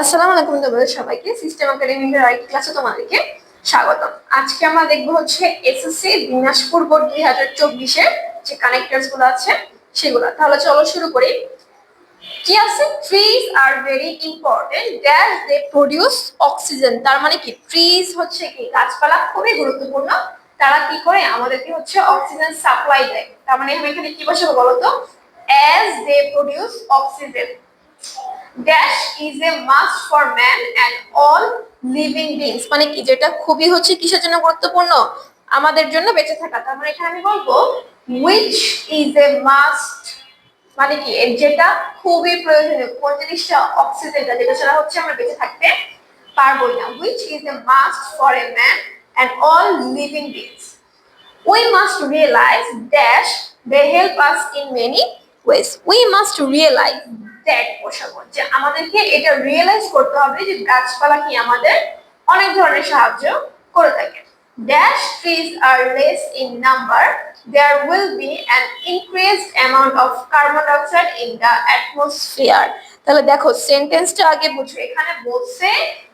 আসসালামু আলাইকুম তোমাদের সবাইকে সিস্টেম একাডেমির আরেকটি ক্লাসে তোমাদেরকে স্বাগতম। আজকে আমরা দেখব হচ্ছে এসএসসি দিনাজপুর বোর্ড দুই হাজার চব্বিশের যে কানেক্টার্স আছে সেগুলো। তাহলে চলো শুরু করি। কি আছে? Trees are very important that they produce oxygen তার মানে কি? ট্রিজ হচ্ছে কি? গাছপালা খুবই গুরুত্বপূর্ণ। তারা কি করে? আমাদেরকে হচ্ছে অক্সিজেন সাপ্লাই দেয়। তার মানে আমি এখানে কি বসাবো বলতো? As they produce oxygen dash is a must for man and all living beings মানে কি, যেটা খুবই হচ্ছে কিসের জন্য গুরুত্বপূর্ণ? আমাদের জন্য বেঁচে থাকা। তার মানে এখানে আমি বলব উইচ ইজ এ মাস্ট মানে কি যেটা খুবই প্রয়োজনীয়, কোন জিনিসটা অক্সিজেনটা যেটা ছাড়া হচ্ছে আমরা বেঁচে থাকতে পারবোই না। Which is a must for a man and all living beings we must realize dash they help us in many ways. We must realize that বসাবো যে আমাদেরকে এটা রিয়েলাইজ করতে হবে যে গাছপালা কি আমাদের অনেক ধরনের সাহায্য করে থাকে। Dash trees are less in number. There will be an increased amount of carbon dioxide in the atmosphere. তাহলে দেখো সেন্টেন্সটা আগে বুঝো। এখানে বলছে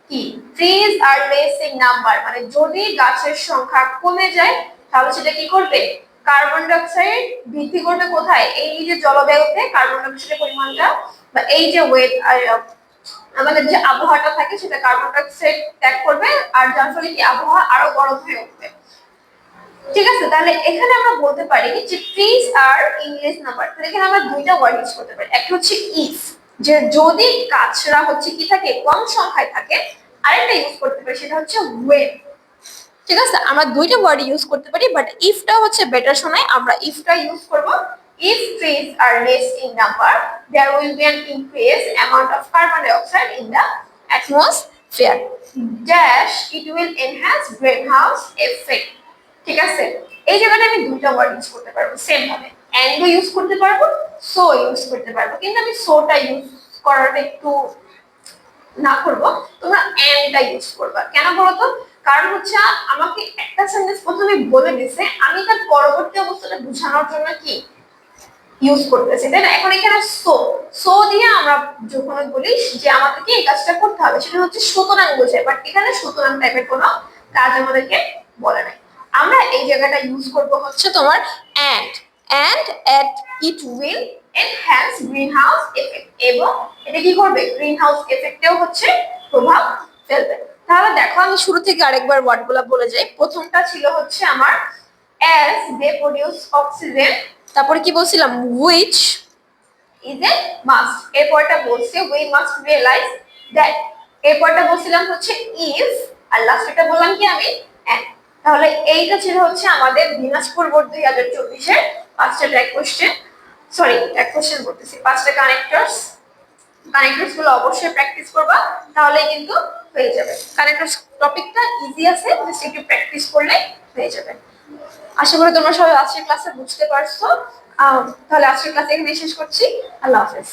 কি? Trees are less in number মানে যদি গাছের সংখ্যা কমে যায়, তাহলে সেটা কি করবে? কার্বন ডাইঅক্সাইড বৃদ্ধি করবে কোথায়? এই যে জলবায়ুতে কার্বন ডাইঅক্সাইডের পরিমাণটা বা এই যে ওয়েট আমাদের যে আবহাওয়াটা থাকে সেটা কার্বন ডাইঅক্সাইড ত্যাগ করবে, আর যার ফলে কি আবহাওয়া আরও গরম হয়ে উঠবে। ঠিক আছে? তাহলে এখানে আমরা বলতে পারি যে ট্রিজ আর ইংলিশ নাম্বার তাহলে এখানে আমরা দুইটা ওয়ার্ড ইউজ করতে পারি। একটা হচ্ছে ইফ যে যদি গাছরা হচ্ছে কি থাকে, কম সংখ্যায় থাকে, আরেকটা ইউজ করতে পারি, সেটা হচ্ছে ওয়েন ঠিক আছে? আমরা দুইটা ওয়ার্ড ইউজ করতে পারি বাট ইফটা হচ্ছে বেটার শোনায় আমরা ইফটা ইউজ করব। if trees are less in number, there will be an increased amount of carbon dioxide in the atmosphere. Dash, it will enhance greenhouse effect. ঠিক আছে? এই জায়গাটা আমি দুইটা ওয়ার্ড ইউজ করতে পারব সেম ভাবে। অ্যান্ডও ইউজ করতে পারব সো ইউজ করতে পারব। কিন্তু আমি সোটা ইউজ করাটা একটু না করব, তোমরা অ্যান্ডটা ইউজ করবা। কেন বলো তো কারণ হচ্ছে আমাকে একটা সেন্টেন্স প্রথমে বলে দিছে, আমি তার পরবর্তী অবস্থাটা বোঝানোর জন্য কি ইউজ করতেছি, তাই না? এখন এখানে সো সো দিয়ে আমরা যখন বলি যে আমাদেরকে এই কাজটা করতে হবে, সেটা হচ্ছে সুতরাং বোঝায় বাট এখানে সুতরাং টাইপের কোনো কাজ আমাদেরকে বলে নাই। আমরা এই জায়গাটা ইউজ করব হচ্ছে তোমার and and at it will enhance greenhouse effect এবং এটা কি করবে? গ্রিন হাউস এফেক্টেও হচ্ছে প্রভাব ফেলবে। আমি শুরু থেকে আরেকবার ওয়ার্ডগুলো বলে যাই। প্রথমটা ছিল হচ্ছে আমার অ্যাজ দে প্রডিউস অক্সিজেন তারপরে কি বলছিলাম? উইচ ইজ এ মাস্ট এরপরটা বলছে উই মাস্ট রিয়েলাইজ দ্যাট এরপরটা বলছিলাম হচ্ছে ইফ আর লাস্ট এটা বললাম কি আমি? তাহলে এইটা ছিল হচ্ছে আমাদের দিনাজপুর বোর্ড দুই হাজার চব্বিশের পাঁচটা track question sorry track question বলতেছি। পাঁচটা কানেক্টরস কানেক্টরসগুলো অবশ্যই প্র্যাকটিস করবা তাহলে কিন্তু হয়ে যাবে। কানেক্টরস টপিকটা ইজি আছে জাস্ট একটু প্র্যাকটিস করলে হয়ে যাবে। আশা করি তোমরা সবাই আজকের ক্লাসে বুঝতে পারছ। তাহলে আজকের ক্লাসে এখানে শেষ করছি। আল্লাহ হাফেজ।